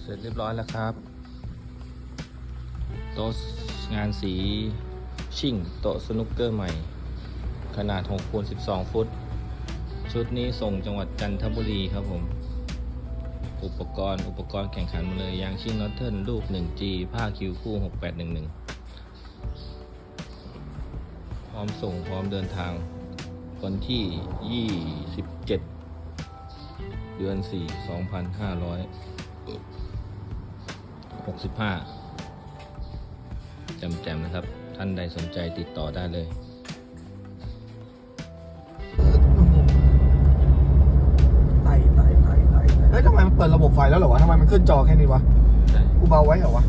เสร็จเรียบร้อยแล้วครับ โต๊ะงานสีชิ่งโต๊ะสนุกเกอร์ใหม่ ขนาด6คูณ12 ฟุต ชุดนี้ส่งจังหวัดจันทบุรีครับผม อุปกรณ์อุปกรณ์แข่งขันมดเลยยางชิ่งนอตเทิลลูก 1G ผ้าคิวคู่ 6811 พร้อมส่งพร้อมเดินทางวันที่ 27 เดือน 4 2565แจมๆนะครับ ท่านใดสนใจติดต่อได้เลยไต่ไต่ไต่ไต่เฮ้ยทำไมมันเปิดระบบไฟแล้วเหรอวะทำไมมันขึ้นจอแค่นี้วะใช่กูเบาไว้เหรอวะ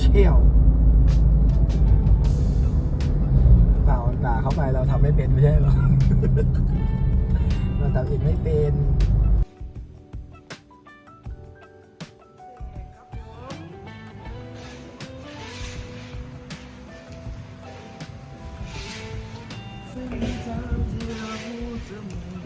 เชียลเปล่าด่าเข้าไปเราทำไม่เป็นไม่ใช่หรอ เราทำอีกไม่เป็นถ่าย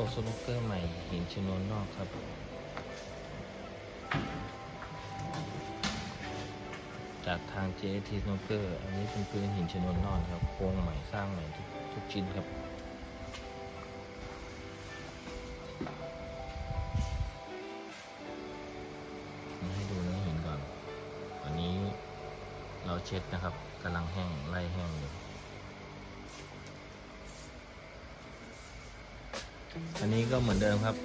ต๊ะสนุกเกอร์ใหม่หินชนวนนอกครับ จากทาง JT Snooker อันนี้เป็นพื้นหินชนวนนอกครับโครงใหม่สร้างใหม่ทุกทุกชิ้นครับมาให้ดูเนื้อหินก่อน อันนี้เราเช็ดนะครับกำลังแห้งไล่แห้งอยู่ อันนี้ก็เหมือนเดิมครับ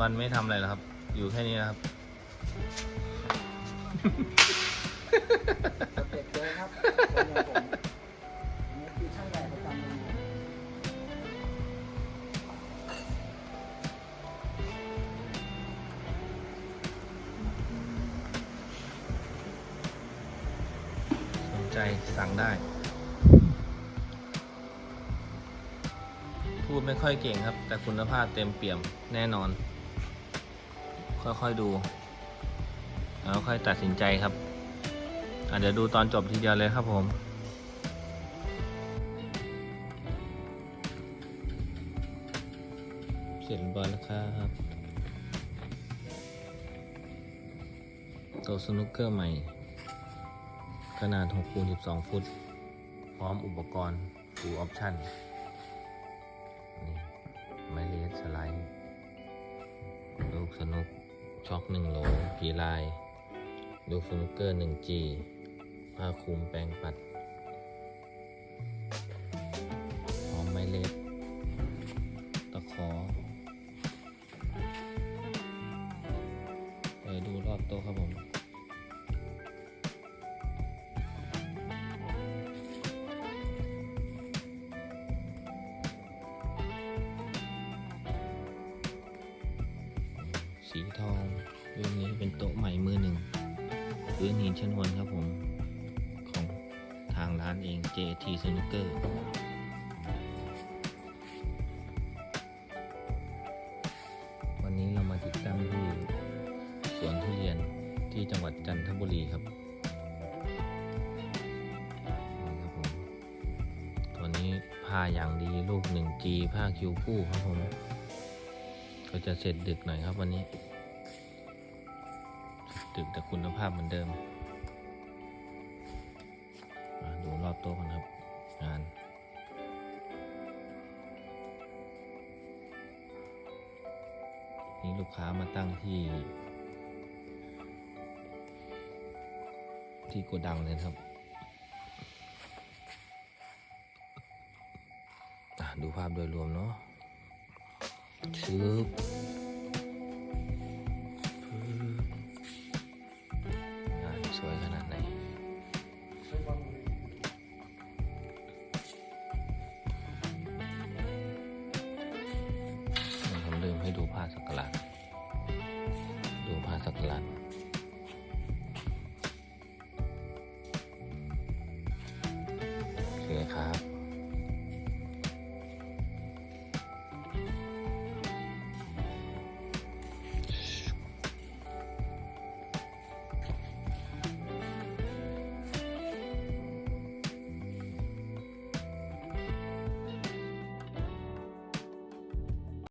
วันๆไม่ทำอะไรแล้วครับ อยู่แค่นี้นะครับ สเต็ปโจครับคนอย่างผมอันนี้คือช่างใหญ่ประจำเลยนะสนใจสั่งได้ พูดไม่ค่อยเก่งครับ แต่คุณภาพเต็มเปี่ยมแน่นอน ค่อยๆดู แล้วค่อยตัดสินใจครับอะเดี๋ยวดูตอนจบทีเดียวเลยครับผมเสร็จเรียบอยแล้วครับโต๊ะสนุกเกอร์ใหม่ ขนาด6คูณ12 ฟุต พร้อมอุปกรณ์ full option นี่ ไมเลสสไลด์ลูกสนุกช็อก1โหลพีลายลูกสนุกเกอร์ 1G ผ้าคลุมแปรงปัดพร้อมไม้เลสตะขอไปดูรอบโต๊ะครับผม สีทองเรุ่นนี้เป็นโต๊ะใหม่มือหนึ่งพื้นหินชนวนครับผมของทางร้านเอง JT Snooker วันนี้เรามาติดตั้งที่สวนทุเรียนที่จังหวัดจันทบุรีครับนี่ครับผมตัวนี้ผ้าอย่างดีลูก 1G ผ้าคิวคู่ครับผม ก็จะเสร็จดึกหน่อยครับวันนี้ ดึกแต่คุณภาพเหมือนเดิม ดูรอบโต๊ะกันครับ งานนี่ลูกค้ามาตั้งที่ ที่โกดังเลยครับ ดูภาพโดยรวมเนาะ ถึงสวยขนาดไหนผมลืมให้ดูผ้าสักการดูผ้าสักการะโอเคครับ